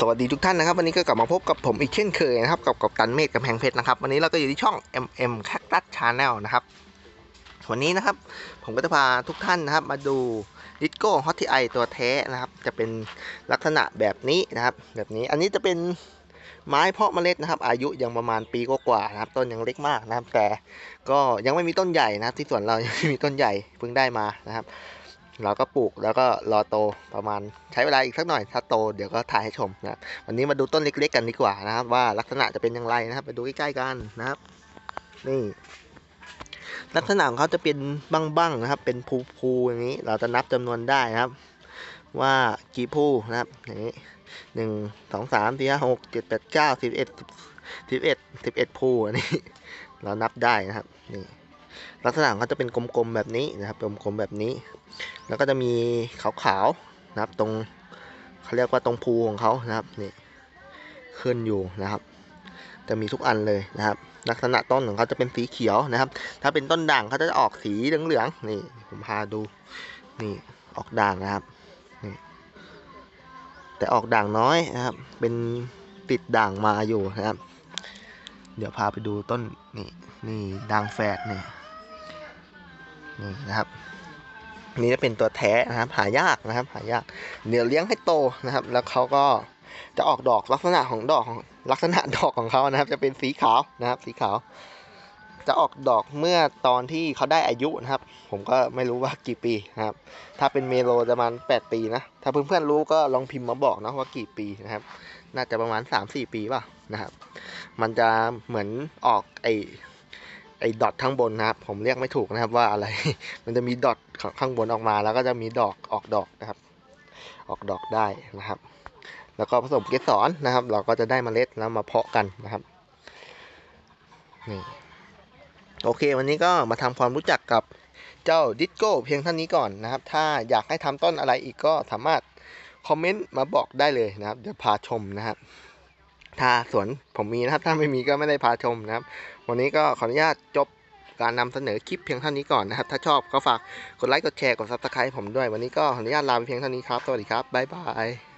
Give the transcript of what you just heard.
สวัสดีทุกท่านนะครับ วันนี้ก็กลับมาพบกับผมอีกเช่นเคยนะครับ กับกับตันเมฆกำแพงเพชรนะครับ วันนี้เราก็อยู่ที่ช่อง MM Cactus Channel นะครับ วันนี้นะครับ ผมก็จะพาทุกท่านนะครับ มาดูดิสโก้ฮอตทีไอตัวแท้นะครับ จะเป็นลักษณะแบบนี้นะครับ แบบนี้อันนี้จะเป็นไม้เพาะเมล็ดนะครับ อายุยังประมาณปีกว่าๆนะครับ ต้นยังเล็กมากนะครับ แต่ก็ยังไม่มีต้นใหญ่นะครับ ที่สวนเรายังไม่มีต้นใหญ่เพิ่งได้มานะครับ เราก็ปลูกแล้วก็รอโตประมาณใช้เวลาอีกสักหน่อย ถ้าโตเดี๋ยวก็ถ่ายให้ชมนะครับวันนี้มาดูต้นเล็กๆกันดีกว่านะครับ ว่าลักษณะจะเป็นอย่างไรนะครับ ไปดูใกล้ๆกันนะครับ นี่ ลักษณะของเขาจะเป็นบ้างๆนะครับ เป็นภูๆอย่างนี้ เราจะนับจำนวนได้นะครับ ว่ากี่ภูนะครับอย่างนี้หนึ่งสองสามสี่ห้าหกเจ็ดแปดเก้าสิบเอ็ดสิบเอ็ดสิบเอ็ดภูอันนี้ เรานับได้นะครับนี่ ลักษณะของเขาจะเป็นกลมๆแบบนี้นะครับกลมๆแบบนี้ แล้วก็จะมีขาวๆนะครับ ตรงเขาเรียกว่าตรงภูของเขานะครับนี่ขึ้นอยู่นะครับ จะมีทุกอันเลยนะครับ ลักษณะต้นของเขาจะเป็นสีเขียวนะครับ ถ้าเป็นต้นด่างเขาจะออกสีเหลืองๆนี่ผมพาดูนี่ออกด่างนะครับนี่แต่ออกด่างน้อยนะครับ เป็นติดด่างมาอยู่นะครับ เดี๋ยวพาไปดูต้นนี่นี่ด่างแฝดนี่นี่นะครับนี่จะเป็นตัวแท้นะครับ หายากนะครับ หายาก เดี๋ยวเลี้ยงให้โตนะครับ แล้วเขาก็จะออกดอกลักษณะของดอกลักษณะดอกของเขานะครับ จะเป็นสีขาวนะครับ สีขาว จะออกดอกเมื่อตอนที่เขาได้อายุนะครับ ผมก็ไม่รู้ว่ากี่ปีนะครับ ถ้าเป็นเมโลจะประมาณ 8 ปีนะ ถ้าเพื่อนๆรู้ก็ลองพิมพ์มาบอกนะว่ากี่ปีนะครับ น่าจะประมาณ 3-4 ปีป่ะนะครับ มันจะเหมือนออกไอไอ้ดอทข้างบนนะครับ ผมเรียกไม่ถูกนะครับว่าอะไร มันจะมีดอทข้างบนออกมาแล้วก็จะมีดอกออกดอกนะครับ ออกดอกได้นะครับ แล้วก็ผสมเกสรนะครับ เราก็จะได้เมล็ดแล้วมาเพาะกันนะครับนี่ โอเค วันนี้ก็มาทำความรู้จักกับเจ้าดิสโก้เพียงเท่านี้ก่อนนะครับ ถ้าอยากให้ทำต้นอะไรอีกก็สามารถคอมเมนต์มาบอกได้เลยนะครับ เดี๋ยวพาชมนะครับถ้าสวนผมมีนะครับ ถ้าไม่มีก็ไม่ได้พาชมนะครับ วันนี้ก็ขออนุญาตจบการนำเสนอคลิปเพียงเท่านี้ก่อนนะครับ ถ้าชอบก็ฝากกดไลค์กดแชร์กด subscribe ผมด้วย วันนี้ก็ขออนุญาตลาไปเพียงเท่านี้ครับ สวัสดีครับบ๊ายบาย